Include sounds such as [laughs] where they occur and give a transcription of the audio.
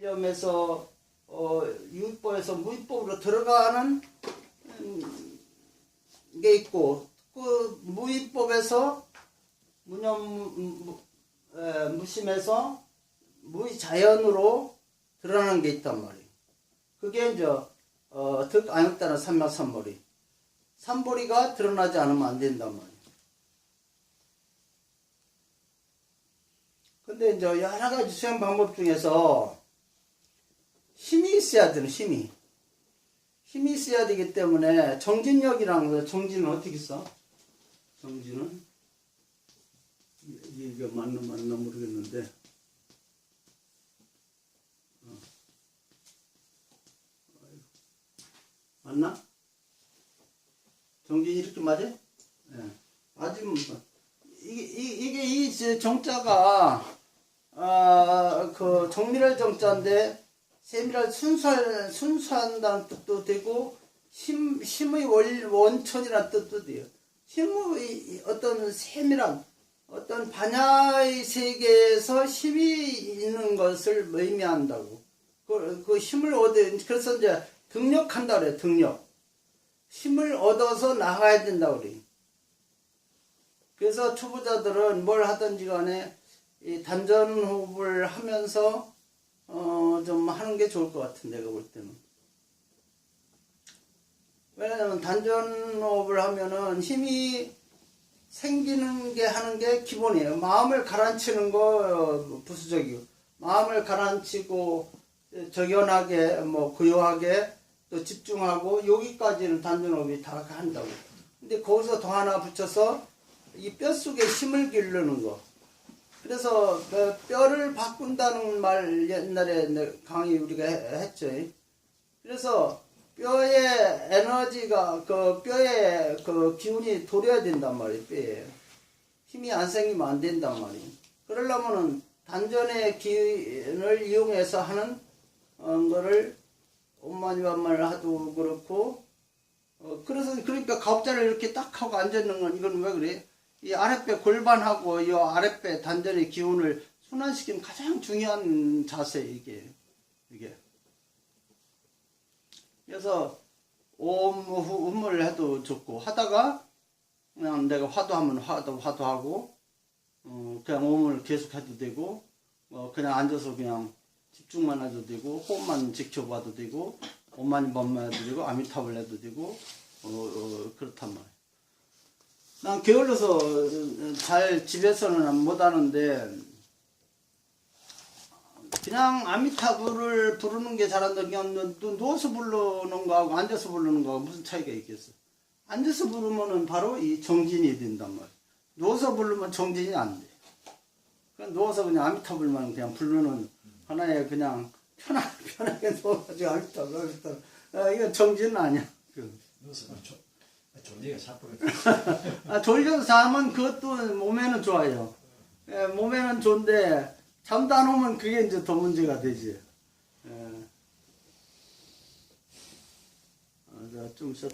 념에서 어, 유법에서 무위법으로 들어가는 음, 게 있고 그 무위법에서 무념 무, 에, 무심에서 무자연으로 드러나는 게 있단 말이에요. 그게 이제 어, 득 안역다는 삼막 삼보리 삼보리가 드러나지 않으면 안 된단 말이에요. 근데 이제 여러 가지 수행 방법 중에서 있어야 되는 힘이 힘이 있어야 되기 때문에 정진력이라는 거 정진은 어떻게 써? 정진은 이- 이게 맞나 맞나 모르겠는데 어. 맞나? 정진이 이렇게 맞아? 예. 맞으면 뭐. 이게 이- 이게 이 정자가 아그 정밀할 정자인데 세밀할 순수할 순수한다는 뜻도 되고 심 심의 원 원천이라는 뜻도 돼요. 심의 어떤 세밀한 어떤 반야의 세계에서 힘이 있는 것을 의미한다고. 그, 그 힘을 얻어 그래서 이제 등력한다 그래 등력. 힘을 얻어서 나가야 된다 그래. 그래서 초보자들은 뭘 하든지 간에 이 단전 호흡을 하면서 어 좀 하는 게 좋을 것 같은 내가 볼 때는. 왜냐면 단전 호흡을 하면은 힘이 생기는 게 하는 게 기본이에요. 마음을 가라앉히는 거 부수적이고. 마음을 가라앉히고 적연하게 뭐 고요하게 또 집중하고 여기까지는 단전 호흡이 다 한다고. 근데 거기서 더 하나 붙여서 이 뼛속에 힘을 기르는 거. 그래서 그 뼈를 바꾼다는 말 옛날에 내 강의 우리가 해- 했죠. 그래서 뼈의 에너지가 그 뼈에 그 기운이 돌려야 된단 말이에요. 뼈에 힘이 안 생기면 안 된단 말이에요. 그러려면은 단전의 기운을 이용해서 하는 어, 거를 엄마니 반말 하도 그렇고 어, 그래서 그러니까 가업자를 이렇게 딱 하고 앉아 있는 건 이건 왜 그래? 이 아랫배 골반하고 이 아랫배 단전의 기운을 순환시키는 가장 중요한 자세 이게 이게. 그래서 옴, 후, 음을 해도 좋고 하다가 그냥 내가 화도하면 화도 화도하고 어, 그냥 옴을 계속 해도 되고 어, 그냥 앉아서 그냥 집중만 해도 되고 호흡만 지켜봐도 되고 오만 번만 해도 되고 아미타불 해도 되고 어, 어, 그렇단 말이야. 난 게을러서 잘 집에서는 못 하는데 그냥 아미타불을 부르는 게 잘한다. 그냥 누- 누- 누워서 부르는 거하고 앉아서 부르는 거하고 무슨 차이가 있겠어? 앉아서 부르면은 바로 이 정진이 된단 말이야. 누워서 부르면 정진이 안 돼. 그냥 누워서 그냥 아미타불만 그냥 부르는 하나의 그냥 편하, 편하게 [laughs] 누워가지고 아미타불, 아미타불. 아, 이거 정진은 아니야. 그. 졸리가 자꾸 [laughs] 아, 졸려서 자면 그것도 몸에는 좋아요. 예, 몸에는 좋은데 잠도 안 오면 그게 이제 더 문제가 되지. 예. 아, 자, 좀 쉬었다.